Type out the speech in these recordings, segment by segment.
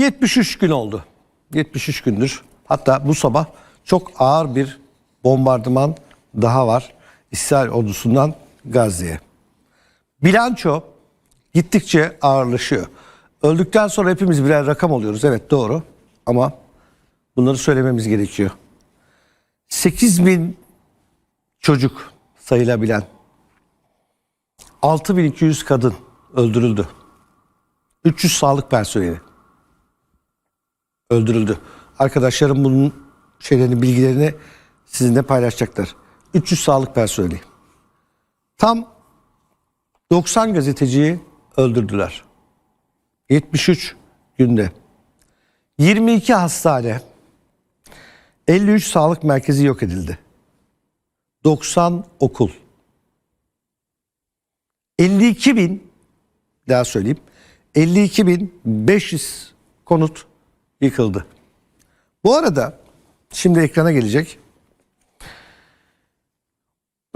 73 gün oldu. 73 gündür. Hatta bu sabah çok ağır bir bombardıman daha var. İsrail ordusundan Gazze'ye. Bilanço gittikçe ağırlaşıyor. Öldükten sonra hepimiz birer rakam oluyoruz. Evet doğru. Ama bunları söylememiz gerekiyor. 8 bin çocuk sayılabilen 6200 kadın öldürüldü. 300 sağlık personeli öldürüldü. Arkadaşlarım bunun şeylerini bilgilerini sizinle paylaşacaklar. 300 sağlık personeli. Tam 90 gazeteciyi öldürdüler. 73 günde. 22 hastane, 53 sağlık merkezi yok edildi. 90 okul. 52 bin daha söyleyeyim. 52 bin 500 konut yıkıldı. Bu arada şimdi ekrana gelecek.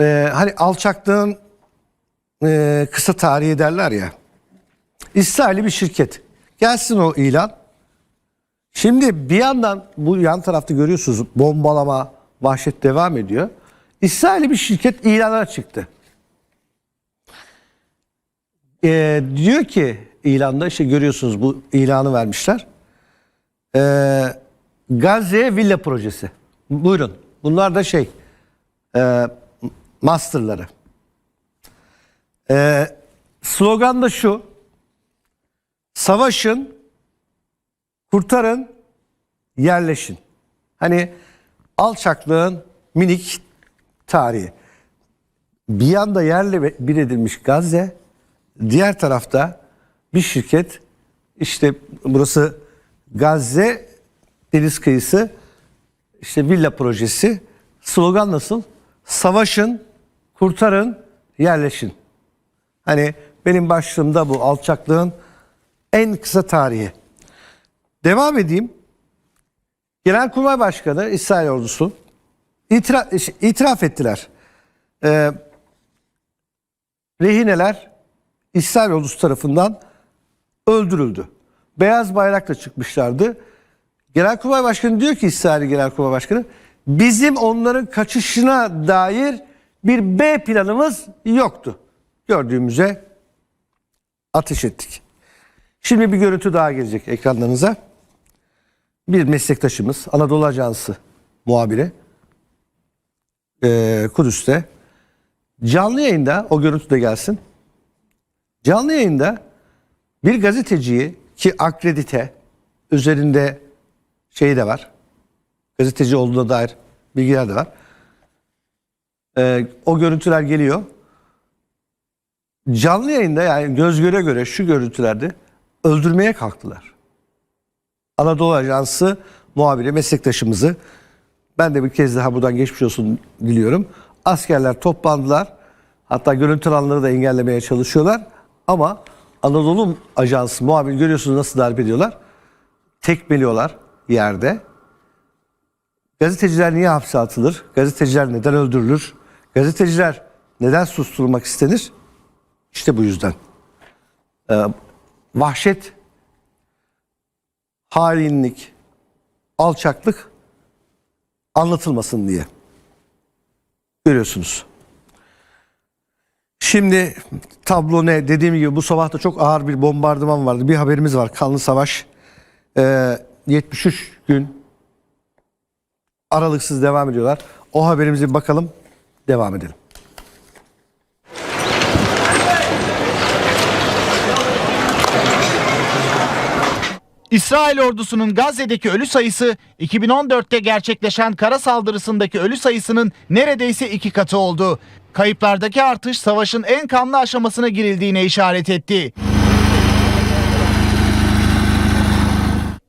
Ee, hani alçaklığın e, kısa tarihi derler ya. İsrail'i bir şirket. Gelsin o ilan. Şimdi bir yandan bu yan tarafta görüyorsunuz bombalama, vahşet devam ediyor. İsrail'i bir şirket ilana çıktı. Ee, diyor ki ilanda işte görüyorsunuz bu ilanı vermişler. Ee, Gazze Villa Projesi. Buyurun. Bunlar da şey e, masterları. Ee, slogan da şu. Savaşın, kurtarın, yerleşin. Hani alçaklığın minik tarihi. Bir yanda yerle bir edilmiş Gazze, diğer tarafta bir şirket işte burası Gazze deniz kıyısı işte villa projesi slogan nasıl? Savaşın, kurtarın, yerleşin. Hani benim başlığımda bu alçaklığın en kısa tarihi. Devam edeyim. Genelkurmay Başkanı İsrail ordusu itiraf, itiraf ettiler. Ee, rehineler İsrail ordusu tarafından öldürüldü. Beyaz bayrakla çıkmışlardı. Genelkurmay Başkanı diyor ki İsrail Genelkurmay Başkanı bizim onların kaçışına dair bir B planımız yoktu. Gördüğümüze ateş ettik. Şimdi bir görüntü daha gelecek ekranlarınıza. Bir meslektaşımız Anadolu Ajansı muhabiri eee, Kudüs'te canlı yayında o görüntü de gelsin. Canlı yayında bir gazeteciyi ki akredite üzerinde şey de var. Gazeteci olduğuna dair bilgiler de var. Ee, o görüntüler geliyor. Canlı yayında yani göz göre göre şu görüntülerde öldürmeye kalktılar. Anadolu Ajansı muhabiri meslektaşımızı ben de bir kez daha buradan geçmiş olsun diliyorum. Askerler toplandılar. Hatta görüntü alanları da engellemeye çalışıyorlar. Ama Anadolu Ajansı muhabiri görüyorsunuz nasıl darp ediyorlar. Tekmeliyorlar yerde. Gazeteciler niye hapse atılır? Gazeteciler neden öldürülür? Gazeteciler neden susturulmak istenir? İşte bu yüzden. Ee, vahşet, hainlik, alçaklık anlatılmasın diye. Görüyorsunuz. Şimdi tablo ne? Dediğim gibi bu sabah da çok ağır bir bombardıman vardı. Bir haberimiz var. Kanlı Savaş. Ee, 73 gün aralıksız devam ediyorlar. O haberimize bakalım. Devam edelim. İsrail ordusunun Gazze'deki ölü sayısı 2014'te gerçekleşen kara saldırısındaki ölü sayısının neredeyse iki katı oldu. Kayıplardaki artış savaşın en kanlı aşamasına girildiğine işaret etti.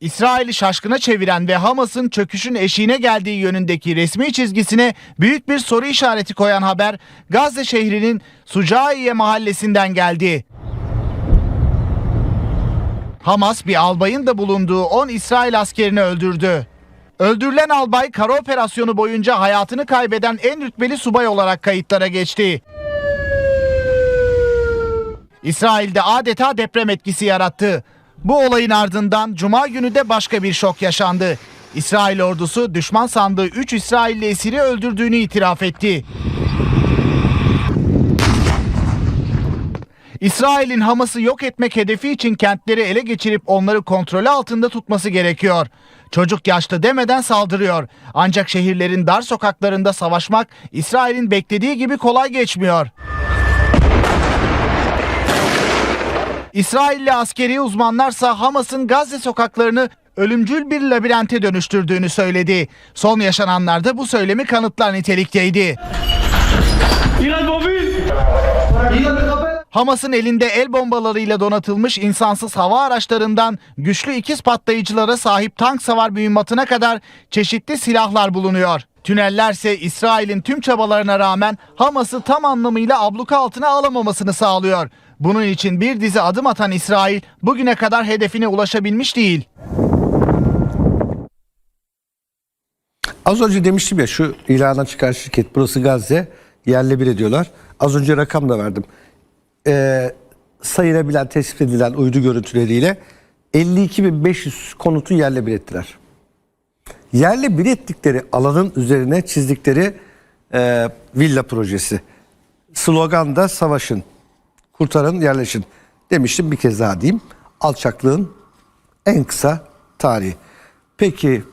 İsrail'i şaşkına çeviren ve Hamas'ın çöküşün eşiğine geldiği yönündeki resmi çizgisine büyük bir soru işareti koyan haber Gazze şehrinin Sucaiye mahallesinden geldi. Hamas bir albayın da bulunduğu 10 İsrail askerini öldürdü. Öldürülen albay kara operasyonu boyunca hayatını kaybeden en rütbeli subay olarak kayıtlara geçti. İsrail'de adeta deprem etkisi yarattı. Bu olayın ardından Cuma günü de başka bir şok yaşandı. İsrail ordusu düşman sandığı 3 İsrailli esiri öldürdüğünü itiraf etti. İsrail'in Hamas'ı yok etmek hedefi için kentleri ele geçirip onları kontrolü altında tutması gerekiyor. Çocuk yaşlı demeden saldırıyor. Ancak şehirlerin dar sokaklarında savaşmak İsrail'in beklediği gibi kolay geçmiyor. İsrailli askeri uzmanlarsa Hamas'ın Gazze sokaklarını ölümcül bir labirente dönüştürdüğünü söyledi. Son yaşananlarda bu söylemi kanıtlar nitelikteydi. Hamas'ın elinde el bombalarıyla donatılmış insansız hava araçlarından güçlü ikiz patlayıcılara sahip tank savar mühimmatına kadar çeşitli silahlar bulunuyor. Tünellerse İsrail'in tüm çabalarına rağmen Hamas'ı tam anlamıyla abluka altına alamamasını sağlıyor. Bunun için bir dizi adım atan İsrail bugüne kadar hedefine ulaşabilmiş değil. Az önce demiştim ya şu ilana çıkan şirket burası Gazze yerle bir ediyorlar. Az önce rakam da verdim. Ee, sayılabilen, tespit edilen uydu görüntüleriyle 52.500 konutu yerle bir ettiler. Yerle bir ettikleri alanın üzerine çizdikleri e, villa projesi. Slogan da savaşın, kurtarın, yerleşin. Demiştim bir kez daha diyeyim. Alçaklığın en kısa tarihi. Peki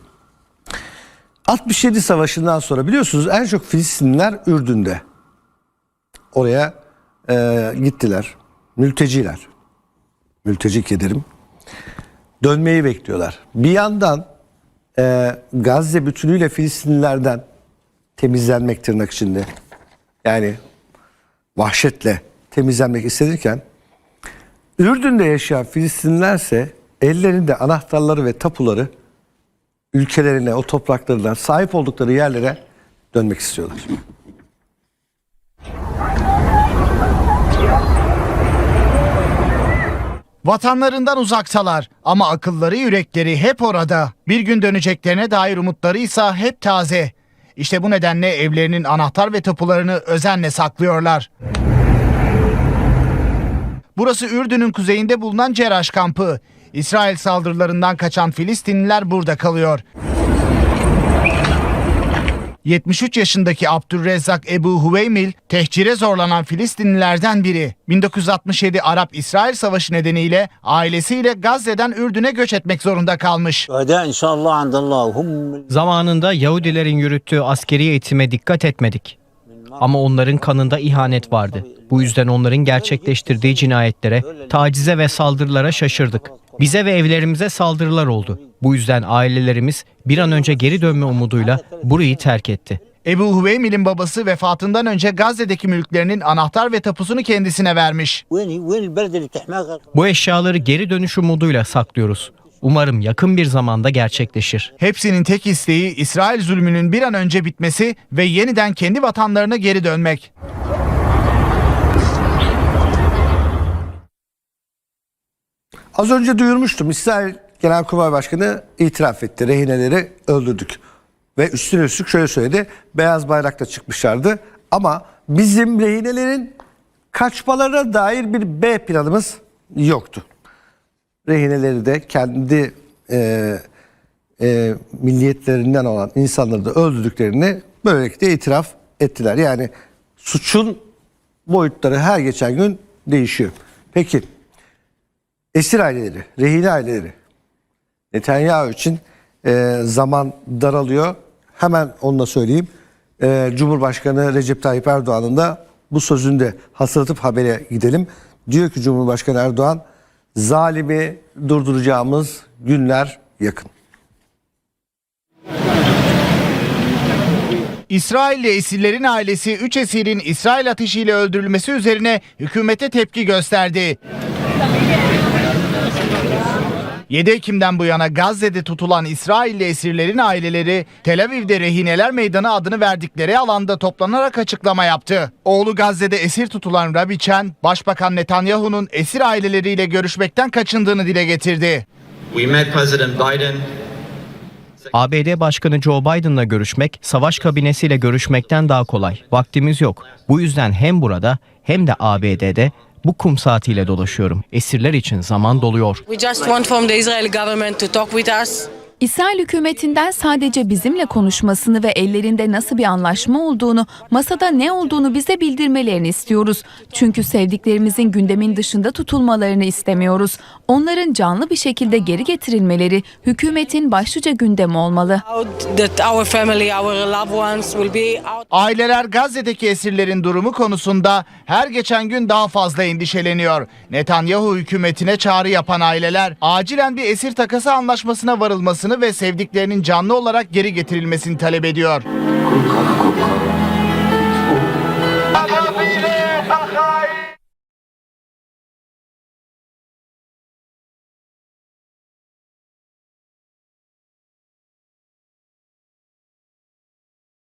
67 Savaşı'ndan sonra biliyorsunuz en çok Filistinliler Ürdün'de. Oraya e, gittiler. Mülteciler. Mülteci ederim. Dönmeyi bekliyorlar. Bir yandan e, Gazze bütünüyle Filistinlilerden temizlenmek tırnak içinde. Yani vahşetle temizlenmek istenirken Ürdün'de yaşayan Filistinlilerse ellerinde anahtarları ve tapuları ülkelerine, o topraklarına, sahip oldukları yerlere dönmek istiyorlar. Vatanlarından uzaktalar ama akılları yürekleri hep orada. Bir gün döneceklerine dair umutları ise hep taze. İşte bu nedenle evlerinin anahtar ve tapularını özenle saklıyorlar. Burası Ürdün'ün kuzeyinde bulunan Ceraş kampı. İsrail saldırılarından kaçan Filistinliler burada kalıyor. 73 yaşındaki Abdülrezzak Ebu Hüveymil tehcire zorlanan Filistinlilerden biri. 1967 Arap-İsrail Savaşı nedeniyle ailesiyle Gazze'den Ürdün'e göç etmek zorunda kalmış. Zamanında Yahudilerin yürüttüğü askeri eğitime dikkat etmedik. Ama onların kanında ihanet vardı. Bu yüzden onların gerçekleştirdiği cinayetlere, tacize ve saldırılara şaşırdık. Bize ve evlerimize saldırılar oldu. Bu yüzden ailelerimiz bir an önce geri dönme umuduyla burayı terk etti. Ebu Hüveymil'in babası vefatından önce Gazze'deki mülklerinin anahtar ve tapusunu kendisine vermiş. Bu eşyaları geri dönüş umuduyla saklıyoruz. Umarım yakın bir zamanda gerçekleşir. Hepsinin tek isteği İsrail zulmünün bir an önce bitmesi ve yeniden kendi vatanlarına geri dönmek. Az önce duyurmuştum. İsrail Genelkurmay Başkanı itiraf etti. Rehineleri öldürdük. Ve üstüne üstlük şöyle söyledi. Beyaz bayrakla çıkmışlardı. Ama bizim rehinelerin kaçmalarına dair bir B planımız yoktu. Rehineleri de kendi e, e, milliyetlerinden olan insanları da öldürdüklerini böylelikle itiraf ettiler. Yani suçun boyutları her geçen gün değişiyor. Peki esir aileleri, rehin aileleri Netanyahu için e, zaman daralıyor. Hemen onu da söyleyeyim. E, Cumhurbaşkanı Recep Tayyip Erdoğan'ın da bu sözünde hatırlatıp habere gidelim. Diyor ki Cumhurbaşkanı Erdoğan zalimi durduracağımız günler yakın. İsrailli esirlerin ailesi 3 esirin İsrail ateşiyle öldürülmesi üzerine hükümete tepki gösterdi. 7 Ekim'den bu yana Gazze'de tutulan İsrailli esirlerin aileleri Tel Aviv'de Rehineler Meydanı adını verdikleri alanda toplanarak açıklama yaptı. Oğlu Gazze'de esir tutulan Rabbi Chen, Başbakan Netanyahu'nun esir aileleriyle görüşmekten kaçındığını dile getirdi. We met President Biden ABD Başkanı Joe Biden'la görüşmek, savaş kabinesiyle görüşmekten daha kolay. Vaktimiz yok. Bu yüzden hem burada hem de ABD'de Bu kum saatiyle dolaşıyorum. Esirler için zaman doluyor. We just want from the Israeli government to talk with us. İsrail hükümetinden sadece bizimle konuşmasını ve ellerinde nasıl bir anlaşma olduğunu, masada ne olduğunu bize bildirmelerini istiyoruz. Çünkü sevdiklerimizin gündemin dışında tutulmalarını istemiyoruz. Onların canlı bir şekilde geri getirilmeleri hükümetin başlıca gündemi olmalı. Aileler Gazze'deki esirlerin durumu konusunda her geçen gün daha fazla endişeleniyor. Netanyahu hükümetine çağrı yapan aileler acilen bir esir takası anlaşmasına varılmasını ve sevdiklerinin canlı olarak geri getirilmesini talep ediyor.